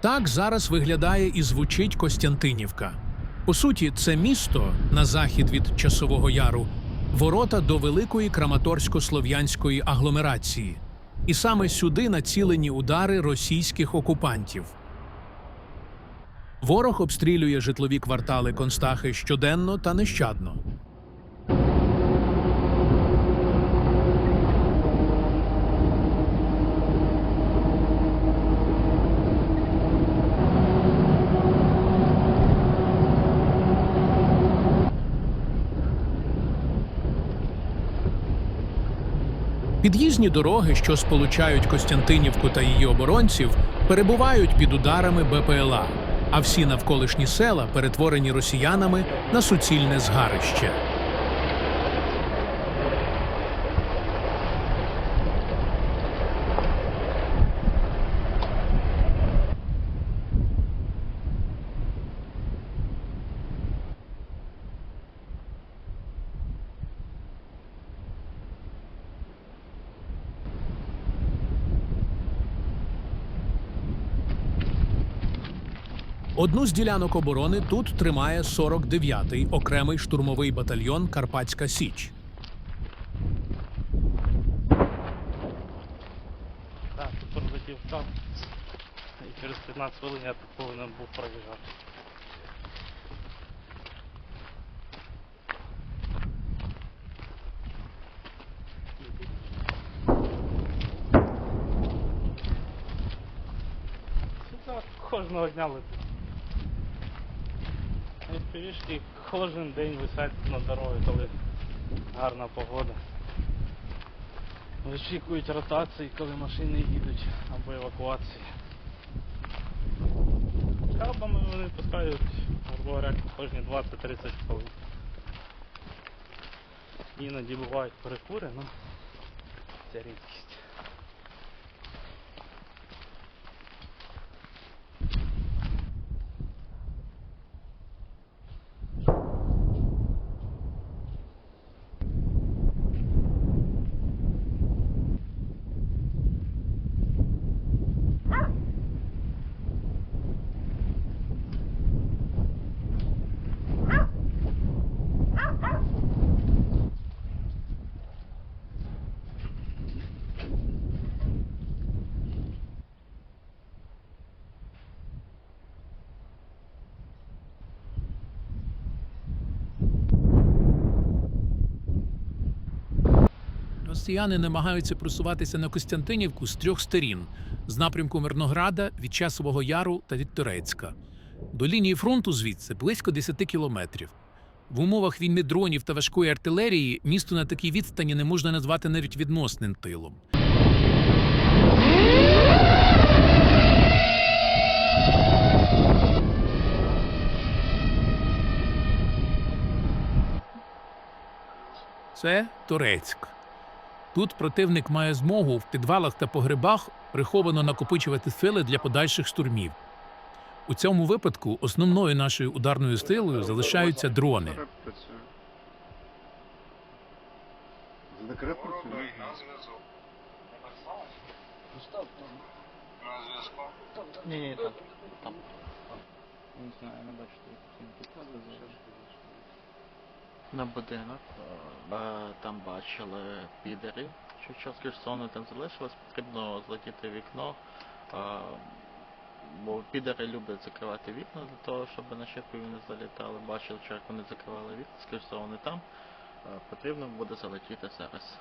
Так зараз виглядає і звучить Костянтинівка. По суті, це місто на захід від Часового Яру, ворота до великої Краматорсько-слов'янської агломерації. І саме сюди націлені удари російських окупантів. Ворог обстрілює житлові квартали Констахи щоденно та нещадно. Під'їзні дороги, що сполучають Костянтинівку та її оборонців, перебувають під ударами БПЛА, а всі навколишні села перетворені росіянами на суцільне згарище. Одну з ділянок оборони тут тримає 49-й окремий штурмовий батальйон Карпатська Січ. Так, тут пролетів там. І через 15 хвилин я тут повинен був. Сюди кожного дня летить. FPV-шки кожен день висять на дорозі, коли гарна погода. Вичікують ротації, коли машини їдуть або евакуації. Кабами вони пускають, говоря, кожні 20-30 хвилин. Іноді бувають перекури, але це рідкість. Росіяни намагаються просуватися на Костянтинівку з трьох сторін: з напрямку Мирнограда, від Часового Яру та від Турецька. До лінії фронту звідси близько 10 кілометрів. В умовах війни дронів та важкої артилерії місто на такій відстані не можна назвати навіть відносним тилом. Це Турецьк. Тут противник має змогу в підвалах та погребах приховано накопичувати сили для подальших штурмів. У цьому випадку основною нашою ударною силою залишаються дрони. Ні, ні, там. там. Не знаю, не бачу. На будинок. Е, Там бачили підери, що частки сону там залишилось, потрібно злетіти вікно. е, Бо підери люблять закривати вікна для того, щоб на шипи не залітали. Бачили, що як вони закривали вікна, вони там. Е, Потрібно буде залетіти зараз.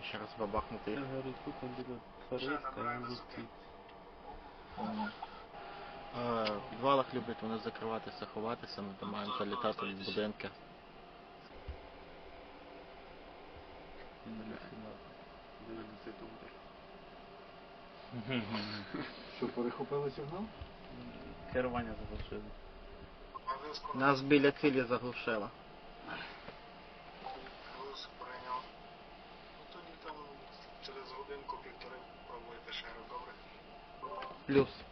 І ще раз бабахнути їх. Е, В підвалах люблять вони закриватися, ховатися, ми там маємо залітати від будинки. Що, перехопили сигнал? Керування заглушили. Нас біля цілі заглушило. Прийняв. Ну тоді там через годинку півтори пробуйте ще раз, добре? Плюс. Плюс.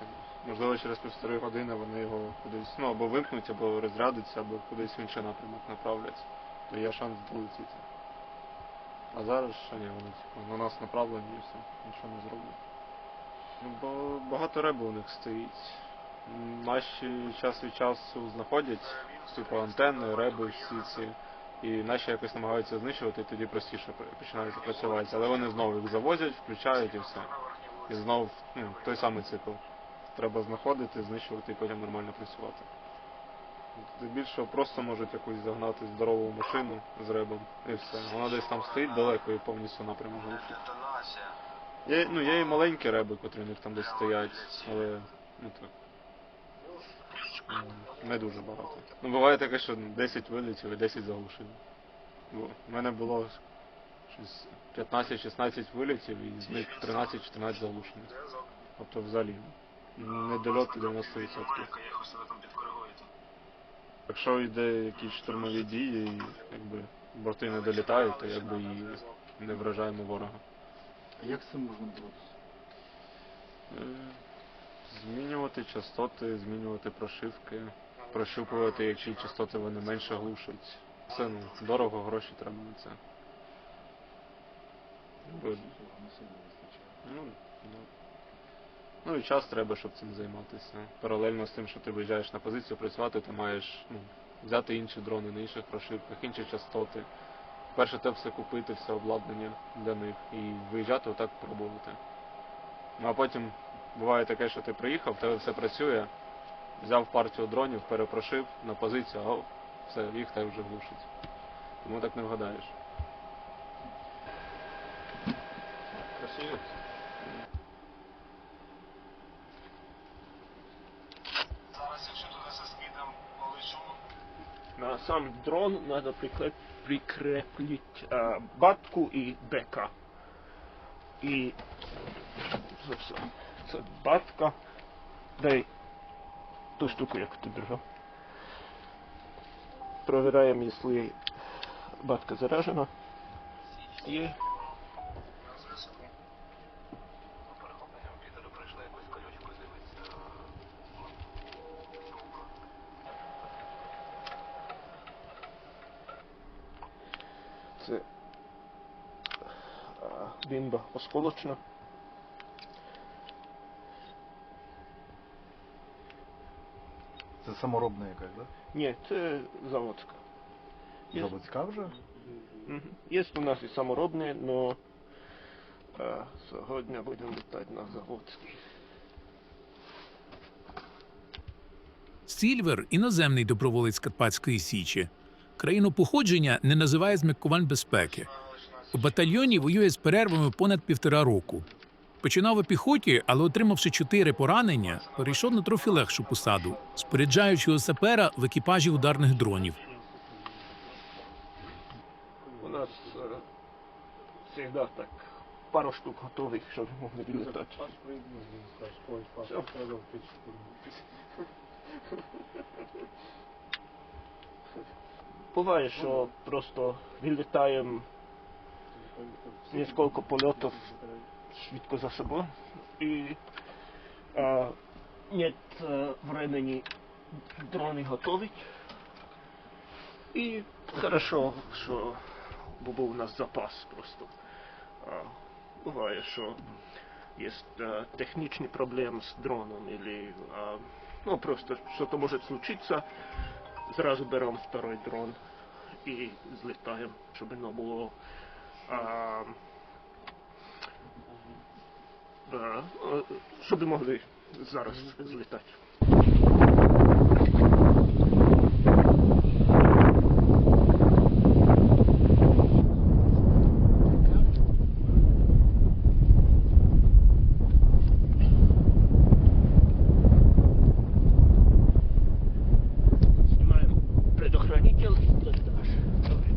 Добре, Можливо, через півтори години вони його кудись ну або вимкнуть, або розрядиться, або кудись в інший напрямок направлять. То є шанс долетіти. А зараз ще ні, вони типу, на нас направлені і все, нічого не зроблять. Ну, бо багато реби у них стоїть. Наші час від часу знаходять, типу антенни, реби, всі ці. І наші якось намагаються знищувати, і тоді простіше пр- починають працювати. Але вони знову їх завозять, включають і все. І знов ну, той самий цикл. Треба знаходити, знищувати і потім нормально працювати. Здебільшого просто можуть якусь загнати здорову машину з ребом і все. Вона десь там стоїть далеко і повністю напрямок глушить. Є, ну, є і маленькі реби, котрі у них там десь стоять, але ну так. Не дуже багато. Ну буває таке, що 10 вилітів і 10 заглушили. В мене було 15-16 вилітів і з них 13-14 заглушених. Тобто взагалі недольоти 90%. Якщо йде якісь штурмові дії, і якби борти не долітають, то якби і не вражаємо ворога. А як з цим можна боротися? Е, Змінювати частоти, змінювати прошивки, прощупувати, які частоти вони менше глушать. Це ну, дорого, гроші треба на це. Вистачає. ну, ну, ну і час треба, щоб цим займатися. Паралельно з тим, що ти виїжджаєш на позицію працювати, ти маєш ну, взяти інші дрони на інших прошивках, інші частоти. Перше те все купити, все обладнання для них і виїжджати отак пробувати. Ну а потім буває таке, що ти приїхав, тебе все працює, взяв партію дронів, перепрошив на позицію, а все, їх так вже глушить. Тому так не вгадаєш. Красиво. Зараз, якщо туди за скидом полечу, На сам дрон надо приклеп- прикрепить а, батку і бека. І це все. Це батка. Дай ту штуку, яку ти держав. Провіряємо, якщо батка заражена. Є. на зв'язку. По перехопленням підери прийшли якусь колючку дивиться. Це а, осколочна. Це саморобна якась, так? Ні, це заводська. Є. Заводська вже? Есть у нас и саморобные, но а, сьогодні будемо літати на заводській. Сільвер іноземний доброволець Карпатської Січі. Країну походження не називає зміркувань безпеки. У батальйоні воює з перервами понад півтора року. Починав у піхоті, але отримавши чотири поранення, перейшов на трохи легшу посаду, споряджаючи сапера в екіпажі ударних дронів. У нас е, завжди так пару штук готових, щоб могли відлітати. Буває, що просто відлітаємо несколько польотів швидко за собою і а, нет е, времени дрони готовить. І хорошо, що був у нас запас просто. А, буває, що є е, технічні проблеми з дроном, или, а, ну просто щось може случитися, зразу беремо второй дрон і злітаємо, щоб не було щоб могли зараз злітати. Снимаем предохранитель. Летаж. Давай.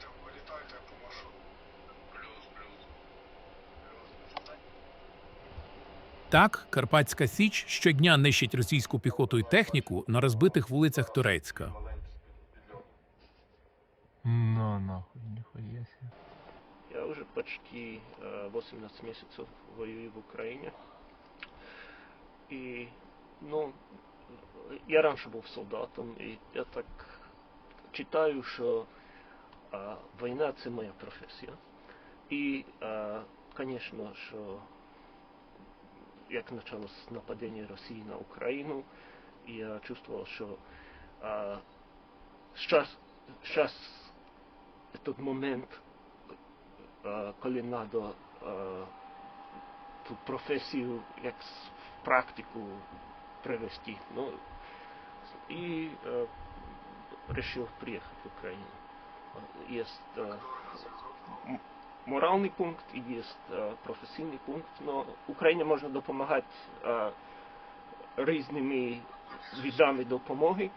Там вилітайте, я помашу. Плюс, плюс. Плюс. Так, Карпатська Січ щодня нищить російську піхоту і техніку на розбитих вулицях Турецька. Ну, нахуй, себе. Я уже почти э, 18 месяцев воюю в Украине. И, ну, я раньше был солдатом, и я так читаю, що а, війна це моя професія. І, а, звісно, що як почалось нападіння Росії на Україну, я чувствував, що а, той момент, а, коли треба ту професію як в практику привести. Ну, и э, решил приехать в Украину. Есть э, м- моральный пункт и есть э, професійний пункт, но Україні можна допомагати э, різними видами допомоги,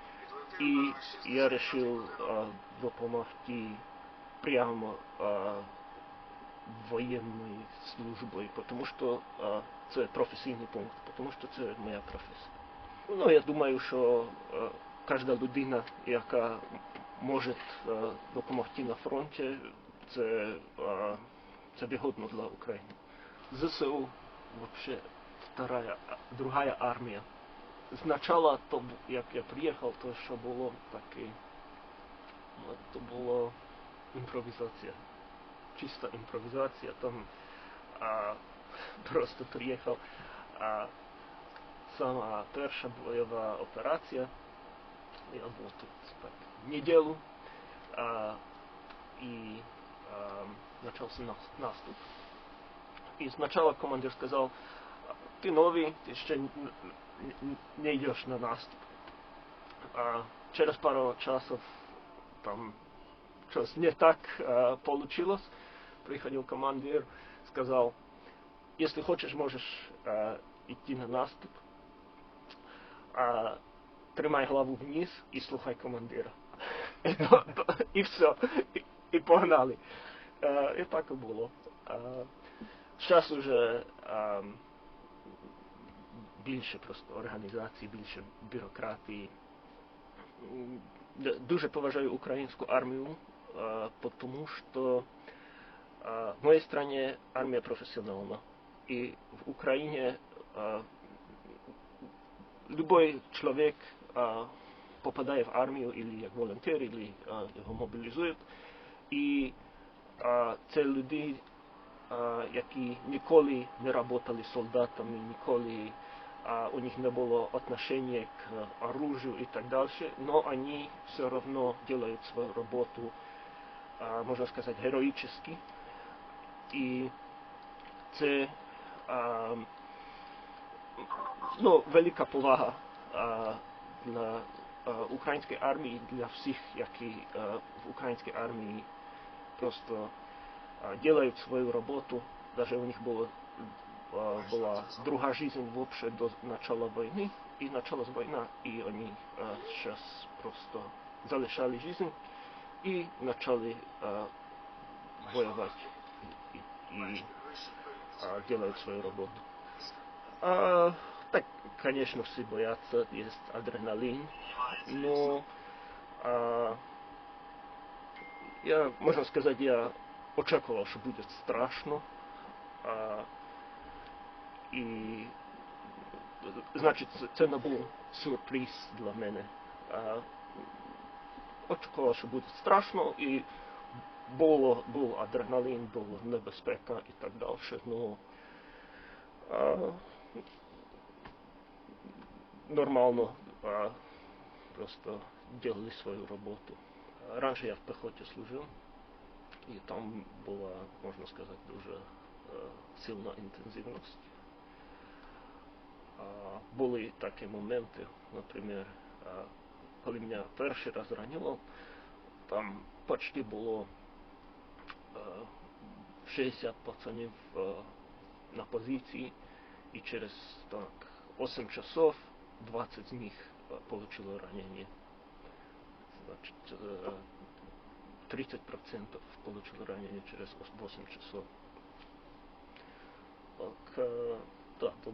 і я вирішив э, допомогти прямо э, воєнною службою, тому що э, це професійний пункт, тому що це моя професія. Ну, я думаю, що е, кожна людина, яка може е, допомогти на фронті, це, е, це вигодно для України. ЗСУ вообще вторая, а- другая армія. Спочатку, то, як я приїхав, то що було таке, ну, то було імпровізація. Чиста імпровізація. Там а, просто приїхав. А, сама перша бойова операція. Я був тут так неділю. А, і а, почався наступ. І спочатку командир сказав, ти новий, ти ще н- н- не йдеш на наступ. А через пару часов там щось не так а, получилось. Приходил командир, сказал, если хочешь, можешь а, идти на наступ, а, тримай главу вниз і слухай командира. І все. І, погнали. Е, і так і було. Зараз уже е, більше просто організацій, більше бюрократії. Дуже поважаю українську армію, е, тому що е, в моїй країні армія професіональна. І в Україні е, любой человек а, попадає в армію или як волонтер, или а, його мобілізують. І а, це люди, а, які ніколи не працювали солдатами, ніколи а, у них не було отношения к оружию и так дальше, но они все равно делают свою работу, а, можно сказать, героически. І це а, ну, велика повага а, для а, української армії, для всіх, які а, в українській армії просто а, делают свою роботу. Даже у них було, а, була друга жизнь вообще до начала війни, і началась війна, і вони зараз просто залишали жизнь і почали а, воювати. І, і а, делают свою роботу. А, так, конечно, все боятся, есть адреналин, но а, я, можно сказать, я очікував, що буде страшно. А, і, значить, це не був сюрприз для мене. А, очікував, що буде страшно, і було, був адреналін, була небезпека і так далі. Ну, а, нормально а, просто делали свою роботу. А Раніше я в пехоті служив, і там була, можна сказати, дуже е, сильна інтенсивність. Були такі моменти, наприклад, коли мене перший раз ранило, там почти було е, 60 пацанів е, на позиції, і через так 8 часов 20 з них е, получило ранення. Значить, е, 30% получило ранення через 8 часов. Так, е, так, то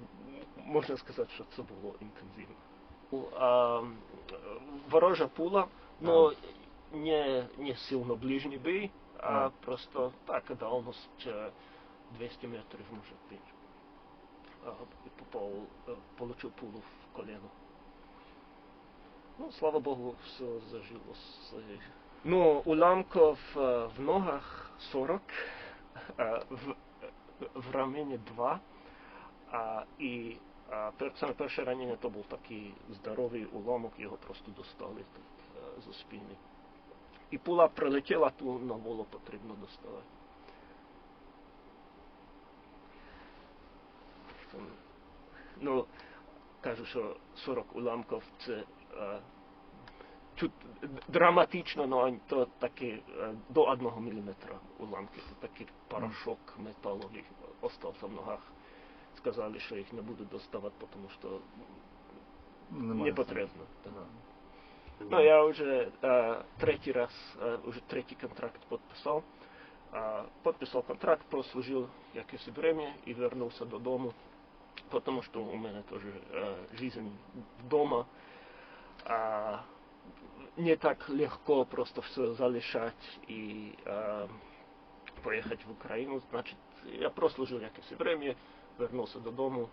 можна сказати, що це було інтенсивно. А, ворожа пула, ну не, не сильно ближній бій, а А. просто так, дальність е, 200 метрів може бути. Попав, е, получив пулу в коліно. Ну, слава Богу, все зажило. Ну, уламков е, в ногах 40, е, в, в рамені 2, а, і саме перше ранення то був такий здоровий уламок, його просто достали тут е, зі спини. І пула прилетіла, ту не було потрібно доставати. Ну, кажу, що 40 уламків це чуть драматично, але то таки е, до 1 мм уламки. Це такий порошок металовий остався в ногах. Сказали, що їх не будуть доставати, тому що не потрібно. Ну, я вже е, третій раз, е, уже третій контракт підписав. Е, підписав контракт, прослужив якесь время і вернувся додому, тому що у мене теж е, жизнь вдома. А, не так легко просто все залишать і е, поїхати в Україну. Значить, я прослужив якесь время, вернувся додому,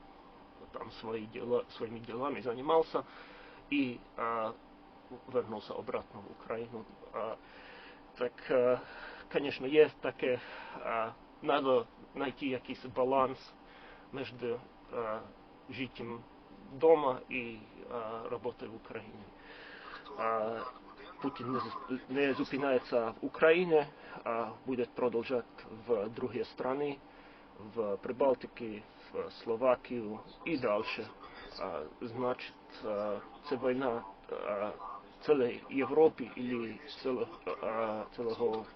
там свої діла, своїми ділами займався і е, вернувся обратно в Україну. А, так, е, звісно, є таке, е, треба знайти якийсь баланс між е, життям вдома і роботою в Україні. Путін не, з- зупиняється в Україні, а буде продовжувати в другі страни, в Прибалтики, в Словакію і далі. Значить, це війна а, цілої Європи і цілого,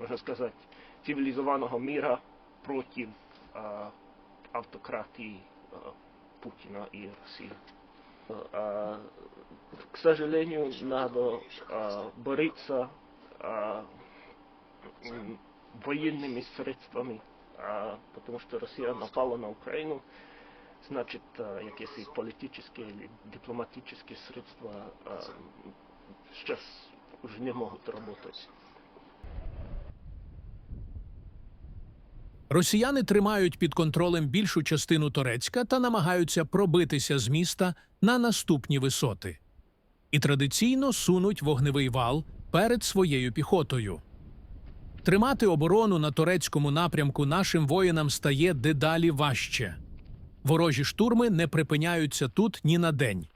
можна сказати, цивілізованого міра проти автократії а, Путина и России. К сожалению, надо бороться военными средствами, потому что Россия напала на Украину, значит, якісь політичні или дипломатичні средства сейчас уже не могут работать. Росіяни тримають під контролем більшу частину Торецька та намагаються пробитися з міста на наступні висоти. І традиційно сунуть вогневий вал перед своєю піхотою. Тримати оборону на турецькому напрямку нашим воїнам стає дедалі важче. Ворожі штурми не припиняються тут ні на день.